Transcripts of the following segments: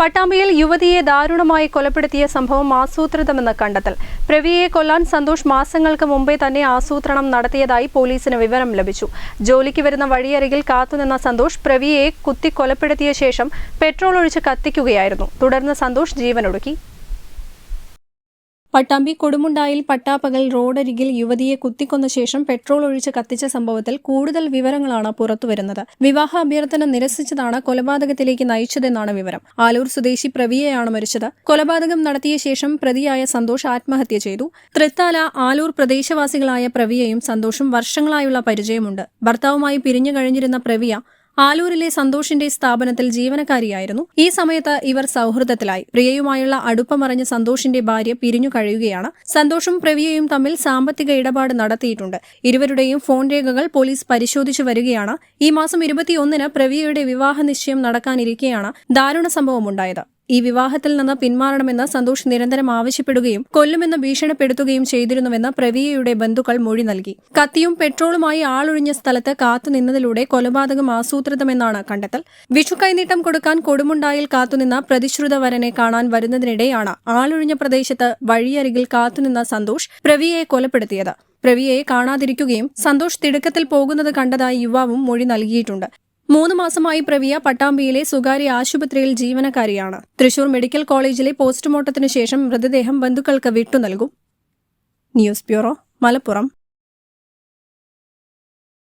പട്ടാമ്പിയിൽ യുവതിയെ ദാരുണമായി കൊലപ്പെടുത്തിയ സംഭവം ആസൂത്രിതമെന്ന് കണ്ടെത്തൽ. പ്രവിയെ കൊല്ലാൻ സന്തോഷ് മാസങ്ങൾക്ക് മുമ്പേ തന്നെ ആസൂത്രണം നടത്തിയതായി പോലീസിന് വിവരം ലഭിച്ചു. ജോലിക്ക് വരുന്ന വഴിയരികിൽ കാത്തുനിന്ന സന്തോഷ് പ്രവിയെ കുത്തി കൊലപ്പെടുത്തിയ ശേഷം പെട്രോൾ ഒഴിച്ച് കത്തിക്കുകയായിരുന്നു. തുടർന്ന് സന്തോഷ് ജീവനൊടുക്കി. പട്ടാമ്പി കൊടുമുണ്ടായിൽ പട്ടാപ്പകൽ റോഡരികിൽ യുവതിയെ കുത്തിക്കൊന്ന ശേഷം പെട്രോൾ ഒഴിച്ച് കത്തിച്ച സംഭവത്തിൽ കൂടുതൽ വിവരങ്ങളാണ് പുറത്തുവരുന്നത്. വിവാഹ അഭ്യർത്ഥന നിരസിച്ചതാണ് കൊലപാതകത്തിലേക്ക് നയിച്ചതെന്നാണ് വിവരം. ആലൂർ സ്വദേശി പ്രവിയയാണ് മരിച്ചത്. കൊലപാതകം നടത്തിയ ശേഷം പ്രതിയായ സന്തോഷ് ആത്മഹത്യ ചെയ്തു. തൃത്താല ആലൂർ പ്രദേശവാസികളായ പ്രവിയയും സന്തോഷും വർഷങ്ങളായുള്ള പരിചയമുണ്ട്. ഭർത്താവുമായി പിരിഞ്ഞു കഴിഞ്ഞിരുന്ന പ്രവിയ ആലൂരിലെ സന്തോഷിന്റെ സ്ഥാപനത്തിൽ ജീവനക്കാരിയായിരുന്നു. ഈ സമയത്ത് ഇവർ സൗഹൃദത്തിലായി. പ്രിയയുമായുള്ള അടുപ്പമറിഞ്ഞ സന്തോഷിന്റെ ഭാര്യ പിരിഞ്ഞു കഴിയുകയാണ്. സന്തോഷും പ്രവിയയും തമ്മിൽ സാമ്പത്തിക ഇടപാട് നടത്തിയിട്ടുണ്ട്. ഇരുവരുടെയും ഫോൺ രേഖകൾ പോലീസ് പരിശോധിച്ചു വരികയാണ്. ഈ മാസം ഇരുപത്തിയൊന്നിന് പ്രവിയയുടെ വിവാഹ നിശ്ചയം നടക്കാനിരിക്കെയാണ് ദാരുണ സംഭവമുണ്ടായത്. ഈ വിവാഹത്തിൽ നിന്ന് പിന്മാറണമെന്ന് സന്തോഷ് നിരന്തരം ആവശ്യപ്പെടുകയും കൊല്ലുമെന്ന് ഭീഷണിപ്പെടുത്തുകയും ചെയ്തിരുന്നുവെന്ന് പ്രവിയയുടെ ബന്ധുക്കൾ മൊഴി നൽകി. കത്തിയും പെട്രോളുമായി ആളൊഴിഞ്ഞ സ്ഥലത്ത് കാത്തുനിന്നതിലൂടെ കൊലപാതകം ആസൂത്രിതമെന്നാണ് കണ്ടെത്തൽ. വിഷു കൈനീട്ടം കൊടുക്കാൻ കൊടുമുണ്ടായിൽ കാത്തുനിന്ന പ്രതിശ്രുത വരനെ കാണാൻ വരുന്നതിനിടെയാണ് ആളൊഴിഞ്ഞ പ്രദേശത്ത് വഴിയരികിൽ കാത്തുനിന്ന സന്തോഷ് പ്രവിയയെ കൊലപ്പെടുത്തിയത്. പ്രവിയയെ കാണാതിരിക്കുകയും സന്തോഷ് തിടുക്കത്തിൽ പോകുന്നത് കണ്ടതായി യുവാവും മൊഴി നൽകിയിട്ടുണ്ട്. മൂന്ന് മാസമായി പ്രവിയ പട്ടാമ്പിയിലെ സ്വകാര്യ ആശുപത്രിയിൽ ജീവനക്കാരിയാണ്. തൃശൂർ മെഡിക്കൽ കോളേജിലെ പോസ്റ്റ്മോർട്ടത്തിനു ശേഷം മൃതദേഹം ബന്ധുക്കൾക്ക് വിട്ടു നൽകും. News bureau Malappuram.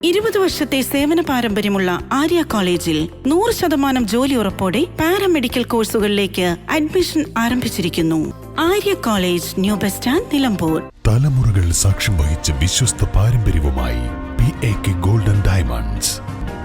ഇരുപത് വർഷത്തെ സേവന പാരമ്പര്യമുള്ള ആര്യ കോളേജിൽ നൂറ് ശതമാനം ജോലി ഉറപ്പോടെ പാരാമെഡിക്കൽ കോഴ്സുകളിലേക്ക് അഡ്മിഷൻ ആരംഭിച്ചിരിക്കുന്നു. Arya college new bus stand Nilambur. തലമുറകൾ സാക്ഷ്യം വഹിച്ച വിശ്വസ്ത പാരമ്പര്യവുമായി P A K golden diamonds